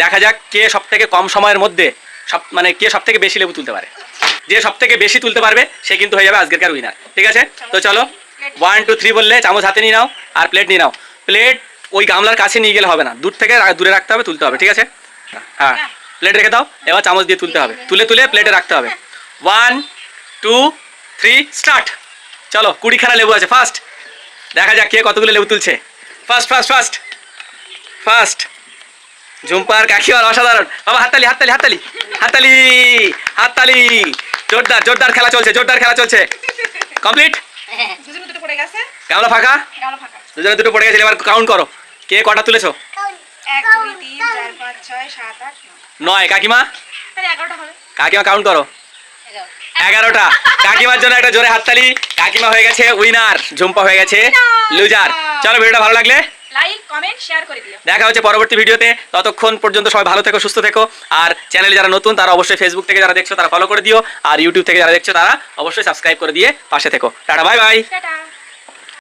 দেখা যাক কে সব থেকে কম সময়ের মধ্যে সব মানে কে সব থেকে বেশি লেবু তুলতে পারে। যে সব থেকে বেশি তুলতে পারবে, সে কিন্তু হয়ে যাবে আজকেরকার উইনার ঠিক আছে? তো চলো ওয়ান টু থ্রি বললে চামচ হাতে নিয়ে নাও আর প্লেট নিয়ে নাও। প্লেট ওই গামলার কাছে নিয়ে গেলে হবে না, দূর থেকে দূরে রাখতে হবে, তুলতে হবে, ঠিক আছে? হ্যাঁ প্লেট রেখে দাও, এবার চামচ দিয়ে তুলতে হবে, তুলে তুলে প্লেটে রাখতে হবে। ওয়ান টু থ্রি স্টার্ট চলো, কুড়িখানা লেবু আছে ফার্স্ট দেখা যাক কে কতগুলো লেবু তুলছে। ফার্স্ট ফার্স্ট ফার্স্ট ফার্স্ট ঝুম্পার কাকিমার অসাধারণ। বাবা, হাততালি হাততালি হাততালি। হাততালি হাততালি। জোরদার জোরদার খেলা চলছে, জোরদার খেলা চলছে। কমপ্লিট? গামলা ফাঁকা? দুজনে দুটো পড়ে গেছে এবার কাউন্ট করো। কে কটা তুলেছো? নয়। কাকিমা? কাকিমা কাউন্ট করো। এগারোটা। কাকিমার জন্য একটা জোরে হাততালি। কাকিমা হয়ে গেছে উইনার ঝুম্পা হয়ে গেছে লুজার চলো, ভিডিওটা ভালো লাগলে লাইক কমেন্ট শেয়ার করে দিও। দেখা হচ্ছে পরবর্তী ভিডিওতে। ততক্ষণ পর্যন্ত সবাই ভালো থেকো সুস্থ থেকো। আর চ্যানেলে যারা নতুন তারা অবশ্যই ফেসবুক থেকে যারা দেখছ তারা ফলো করে দিও। আর ইউটিউব থেকে যারা দেখছ তারা অবশ্যই সাবস্ক্রাইব করে দিয়ে পাশে থেকো। Tata bye bye tata.